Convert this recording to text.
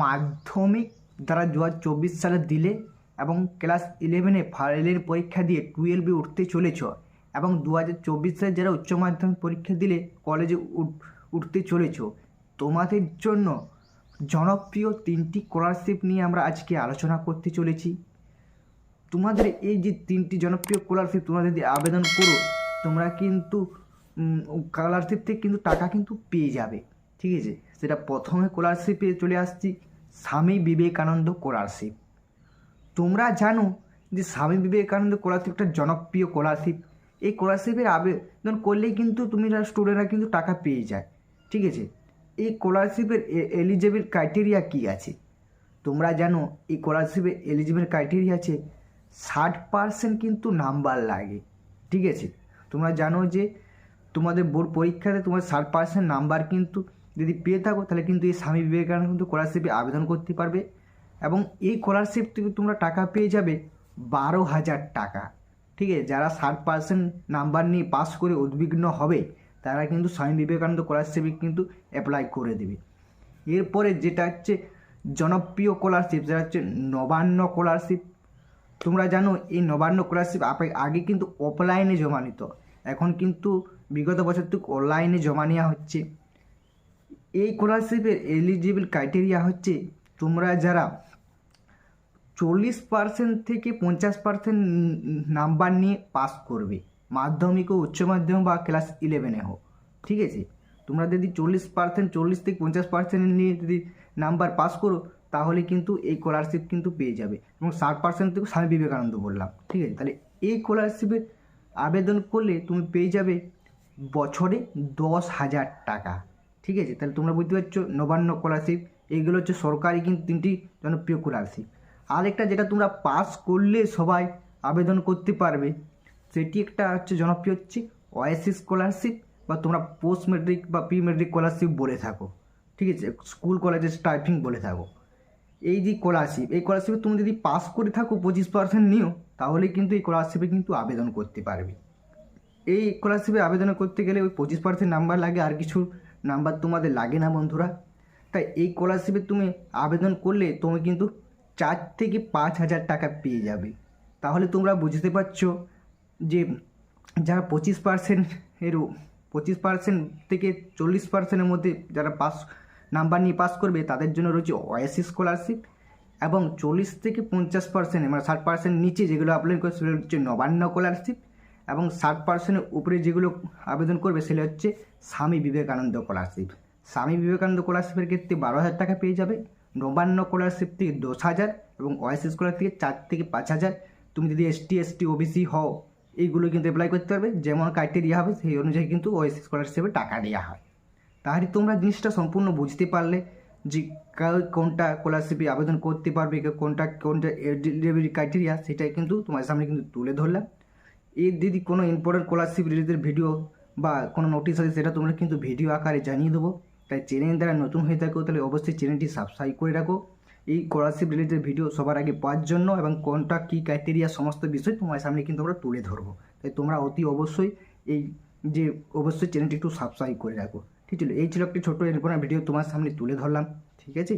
মাধ্যমিক যারা দু সালে দিলে এবং ক্লাস ইলেভেনে ফাইনালের পরীক্ষা দিয়ে টুয়েলভে উঠতে চলেছ এবং দু হাজার চব্বিশ সালে যারা উচ্চ মাধ্যমিক পরীক্ষা দিলে কলেজে উঠ- উঠতে চলেছ। তোমাদের জন্য জনপ্রিয় তিনটি স্কলারশিপ নিয়ে আমরা আজকে আলোচনা করতে চলেছি। তোমাদের এই যে তিনটি জনপ্রিয় স্কলারশিপ তোমরা যদি আবেদন করো, তোমরা কিন্তু স্কলারশিপ থেকে কিন্তু টাকা কিন্তু পেয়ে যাবে। ঠিক আছে? সেটা প্রথমে স্কলারশিপে চলে আসছি। স্বামী বিবেকানন্দ স্কলারশিপ তোমরা জানো যে স্বামী বিবেকানন্দ স্কলারশিপ একটা জনপ্রিয় স্কলারশিপ এই স্কলারশিপের আবেদন করলেই কিন্তু তুমি স্টুডেন্টরা কিন্তু টাকা পেয়ে যায়। ঠিক আছে? এই স্কলারশিপের এলিজিবল ক্রাইটেরিয়া কী আছে? তোমরা জানো এই স্কলারশিপে এলিজিবল ক্রাইটেরিয়া আছে, ষাট পার্সেন্ট কিন্তু নাম্বার লাগে। ঠিক আছে? তোমরা জানো যে তোমাদের বোর্ড পরীক্ষাতে তোমার ষাট পার্সেন্ট নাম্বার কিন্তু যদি পেয়ে থাকো, তাহলে কিন্তু এই স্বামী বিবেকানন্দ কিন্তু স্কলারশিপে আবেদন করতে পারবে এবং এই স্কলারশিপ থেকে তোমরা টাকা পেয়ে যাবে বারো হাজার টাকা। ঠিক আছে? যারা ষাট পার্সেন্ট নাম্বার নিয়ে পাস করে উদ্বিগ্ন হবে, তারা কিন্তু স্বামী বিবেকানন্দ স্কলারশিপে কিন্তু অ্যাপ্লাই করে দেবে। এরপরে যেটা হচ্ছে জনপ্রিয় স্কলারশিপ যেটা হচ্ছে নবান্ন স্কলারশিপ তোমরা জানো, এই নবান্ন স্কলারশিপ আগে কিন্তু অফলাইনে জমা নিত। এখন কিন্তু বিগত বছর থেকে অনলাইনে জমা নেওয়া হচ্ছে। এই স্কলারশিপের এলিজিবল ক্রাইটেরিয়া হচ্ছে তোমরা যারা চল্লিশ পার্সেন্ট থেকে পঞ্চাশ পার্সেন্ট নাম্বার নিয়ে পাস করবে, মাধ্যমিক ও উচ্চ মাধ্যমিক বা ক্লাস ইলেভেনে হোক, ঠিক আছে? তোমরা যদি চল্লিশ পার্সেন্ট চল্লিশ থেকে পঞ্চাশ পার্সেন্ট নিয়ে যদি নাম্বার পাস করো, তাহলে কিন্তু এই স্কলারশিপ কিন্তু পেয়ে যাবে। এবং ষাট পার্সেন্ট থেকে স্বামী বিবেকানন্দ বললাম, ঠিক আছে? তাহলে এই স্কলারশিপে আবেদন করলে তুমি পেয়ে যাবে বছরে দশ হাজার টাকা। ঠিক আছে? তাহলে তোমরা বুঝতে পারছ, নবান্ন স্কলারশিপ এইগুলো হচ্ছে সরকারি কিন্তু তিনটি জনপ্রিয় স্কলারশিপ আরেকটা যেটা তোমরা পাস করলে সবাই আবেদন করতে পারবে, সেটি একটা হচ্ছে জনপ্রিয় হচ্ছে ওয়াইসি স্কলারশিপ বা তোমরা পোস্ট মেট্রিক বা প্রি মেট্রিক স্কলারশিপ বলে থাকো, ঠিক আছে? স্কুল কলেজের স্টাইফিং বলে থাকো। এই যে স্কলারশিপ এই স্কলারশিপে তুমি যদি পাস করে থাকো পঁচিশ পার্সেন্ট নিও, তাহলে কিন্তু এই স্কলারশিপে কিন্তু আবেদন করতে পারবে। এই স্কলারশিপে আবেদন করতে গেলে ওই পঁচিশ পার্সেন্ট নাম্বার লাগে, আর কিছু নাম্বার তোমাদের লাগে না, বন্ধুরা। তাই এই স্কলারশিপে তুমি আবেদন করলে তুমি কিন্তু চার থেকে পাঁচ হাজার টাকা পেয়ে যাবে। তাহলে তোমরা বুঝতে পারছ যে যারা পঁচিশ পার্সেন্ট এর পঁচিশ পার্সেন্ট থেকে চল্লিশ পার্সেন্টের মধ্যে যারা পাস, নাম্বার নিয়ে পাস করবে, তাদের জন্য রয়েছে ওয়াইসি স্কলারশিপ এবং চল্লিশ থেকে পঞ্চাশ পার্সেন্ট মানে ষাট পার্সেন্ট নিচে যেগুলো অ্যাপ্লাই করে সেগুলো হচ্ছে নবান্ন স্কলারশিপ এবং ষাট পার্সেন্টের উপরে যেগুলো আবেদন করবে সেগুলো হচ্ছে স্বামী বিবেকানন্দ স্কলারশিপ স্বামী বিবেকানন্দ স্কলারশিপের ক্ষেত্রে বারো হাজার টাকা পেয়ে যাবে, নবান্ন স্কলারশিপ থেকে দশ হাজার এবং ওয়াইসি স্কলার থেকে চার থেকে পাঁচ হাজার। তুমি যদি এসটি এসটি ওবিসি হও, এইগুলো কিন্তু অ্যাপ্লাই করতে পারবে, যেমন ক্রাইটেরিয়া হবে সেই অনুযায়ী কিন্তু ওয়াইসি স্কলারশিপে টাকা দেওয়া হয়। তাহলে তোমরা জিনিসটা সম্পূর্ণ বুঝতে পারলে যে কোনটা স্কলারশিপে আবেদন করতে পারবে, কোনটা কোনটা ক্রাইটেরিয়া সেটাই কিন্তু তোমার সামনে কিন্তু তুলে ধরলাম। এর যদি কোনো ইম্পর্টেন্ট স্কলারশিপ রিলেটেড ভিডিও বা কোনো নোটিশ আছে সেটা তোমরা কিন্তু ভিডিও আকারে জানিয়ে দেবো। তাই চ্যানেল দ্বারা নতুন হয়ে থাকো, তাহলে অবশ্যই চ্যানেলটি সাবস্ক্রাইব করে রাখো। এই স্কলারশিপ রিলেটেড ভিডিও সবার আগে পাওয়ার জন্য এবং কোনটা কী ক্রাইটেরিয়া সমস্ত বিষয় তোমার সামনে কিন্তু আমরা তুলে ধরবো। তাই তোমরা অতি অবশ্যই এই যে অবশ্যই চ্যানেলটি একটু সাবস্ক্রাইব করে রাখো। ঠিক ছিল এই ছিল একটি ছোটো ইম্পর্টেন্ট ভিডিও তোমার সামনে তুলে ধরলাম। ঠিক আছে?